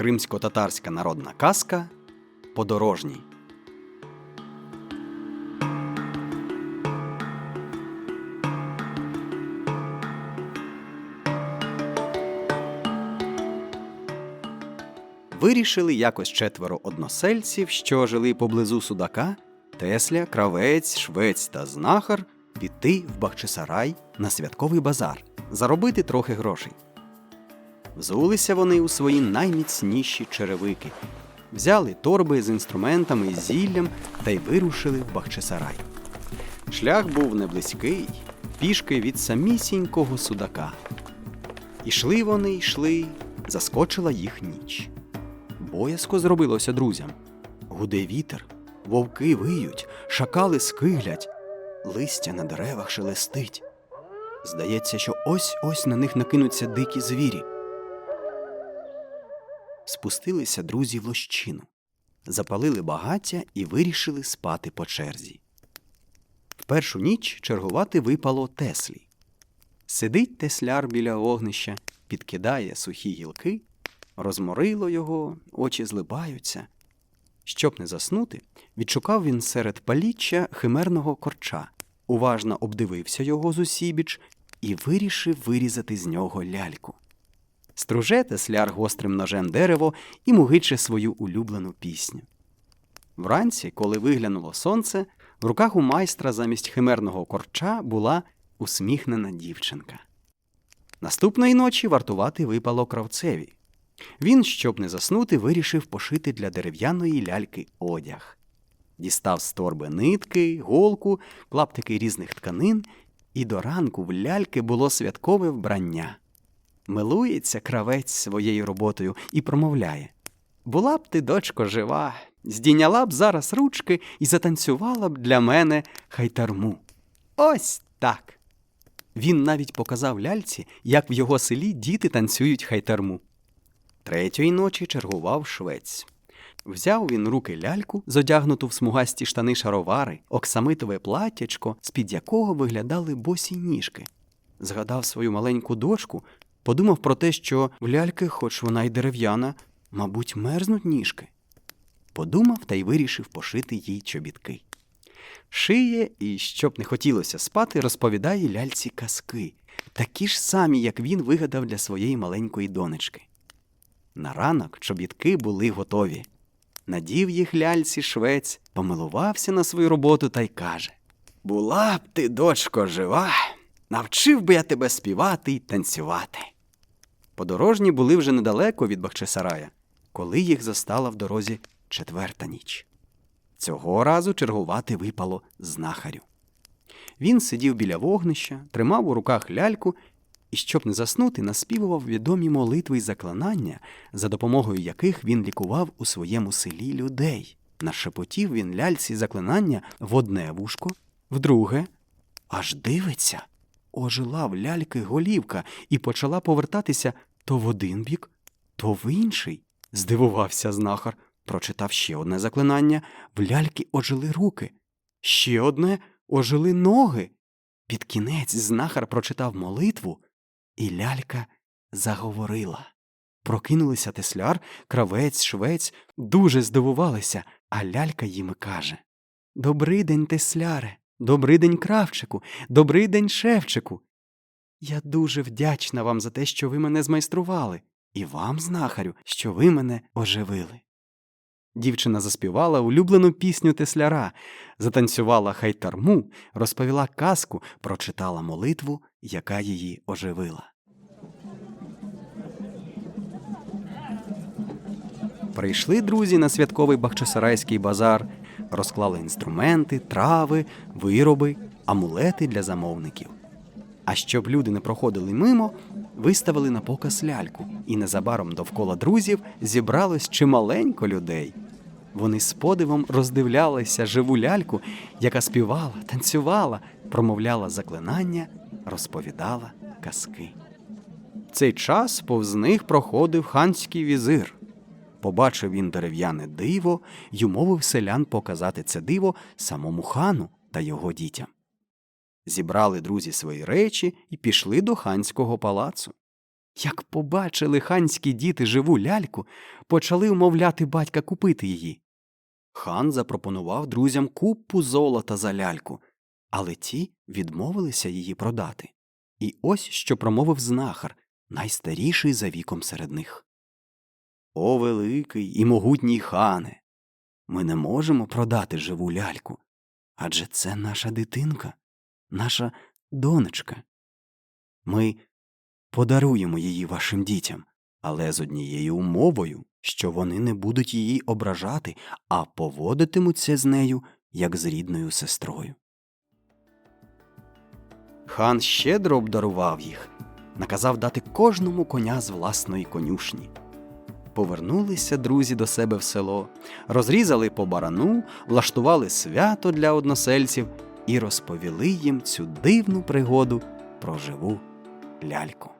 Кримсько-татарська народна казка Подорожній. Вирішили якось четверо односельців, що жили поблизу судака, Тесля, кравець, швець та знахар піти в Бахчисарай на святковий базар, заробити трохи грошей. Взулися вони у свої найміцніші черевики, взяли торби з інструментами і зіллям та й вирушили в Бахчисарай. Шлях був неблизький, пішки від самісінького судака. Ішли вони, йшли, заскочила їх ніч. Боязко зробилося друзям. Гуде вітер, вовки виють, шакали скиглять, листя на деревах шелестить. Здається, що ось ось на них накинуться дикі звірі. Спустилися друзі в лощину, запалили багаття і вирішили спати по черзі. В першу ніч чергувати випало Теслі. Сидить тесляр біля вогнища, підкидає сухі гілки, розморило його, очі злипаються. Щоб не заснути, відшукав він серед паліччя химерного корча, уважно обдивився його зусібіч і вирішив вирізати з нього ляльку. Струже тесляр гострим ножем дерево і мугиче свою улюблену пісню. Вранці, коли виглянуло сонце, в руках у майстра замість химерного корча була усміхнена дівчинка. Наступної ночі вартувати випало кравцеві. Він, щоб не заснути, вирішив пошити для дерев'яної ляльки одяг. Дістав з торби нитки, голку, клаптики різних тканин, і до ранку в ляльки було святкове вбрання. Милується кравець своєю роботою і промовляє Була б ти, дочко, жива, здійняла б зараз ручки і затанцювала б для мене хайтарму. Ось так. Він навіть показав ляльці, як в його селі діти танцюють хайтарму. Третьої ночі чергував швець. Взяв він руки ляльку, зодягнуту в смугасті штани шаровари, оксамитове платтячко, з-під якого виглядали босі ніжки. Згадав свою маленьку дочку, подумав про те, що в ляльки, хоч вона й дерев'яна, мабуть, мерзнуть ніжки. Подумав та й вирішив пошити їй чобітки. Шиє і, щоб не хотілося спати, розповідає ляльці казки, такі ж самі, як він вигадав для своєї маленької донечки. На ранок чобітки були готові. Надів їх ляльці швець, помилувався на свою роботу та й каже Була б ти, дочко, жива, навчив би я тебе співати й танцювати. Подорожні були вже недалеко від Бахчисарая, коли їх застала в дорозі четверта ніч. Цього разу чергувати випало знахарю. Він сидів біля вогнища, тримав у руках ляльку і, щоб не заснути, наспівував відомі молитви й заклинання, за допомогою яких він лікував у своєму селі людей. Нашепотів він ляльці заклинання в одне вушко, в друге, аж дивиться. Ожила в ляльки голівка і почала повертатися то в один бік, то в інший. Здивувався знахар, прочитав ще одне заклинання в ляльки ожили руки, ще одне ожили ноги. Під кінець знахар прочитав молитву, і лялька заговорила. Прокинулися тесляр, кравець, швець, дуже здивувалися, а лялька їм каже Добрий день, тесляре, добрий день, кравчику, добрий день, шевчику. Я дуже вдячна вам за те, що ви мене змайстрували, і вам, знахарю, що ви мене оживили. Дівчина заспівала улюблену пісню тесляра, затанцювала хайтарму, розповіла казку, прочитала молитву, яка її оживила. Прийшли друзі на святковий бахчисарайський базар, розклали інструменти, трави, вироби, амулети для замовників. А щоб люди не проходили мимо, виставили на показ ляльку, і незабаром довкола друзів зібралось чималенько людей. Вони з подивом роздивлялися живу ляльку, яка співала, танцювала, промовляла заклинання, розповідала казки. В цей час повз них проходив ханський візир. Побачив він дерев'яне диво й умовив селян показати це диво самому хану та його дітям. Зібрали друзі свої речі і пішли до ханського палацу. Як побачили ханські діти живу ляльку, почали умовляти батька купити її. Хан запропонував друзям купу золота за ляльку, але ті відмовилися її продати. І ось що промовив знахар, найстаріший за віком серед них. О, великий і могутній хане! Ми не можемо продати живу ляльку, адже це наша дитинка, наша донечка. Ми подаруємо її вашим дітям, але з однією умовою, що вони не будуть її ображати, а поводитимуться з нею як з рідною сестрою. Хан щедро обдарував їх, наказав дати кожному коня з власної конюшні. Повернулися друзі до себе в село, розрізали по барану, влаштували свято для односельців і розповіли їм цю дивну пригоду про живу ляльку.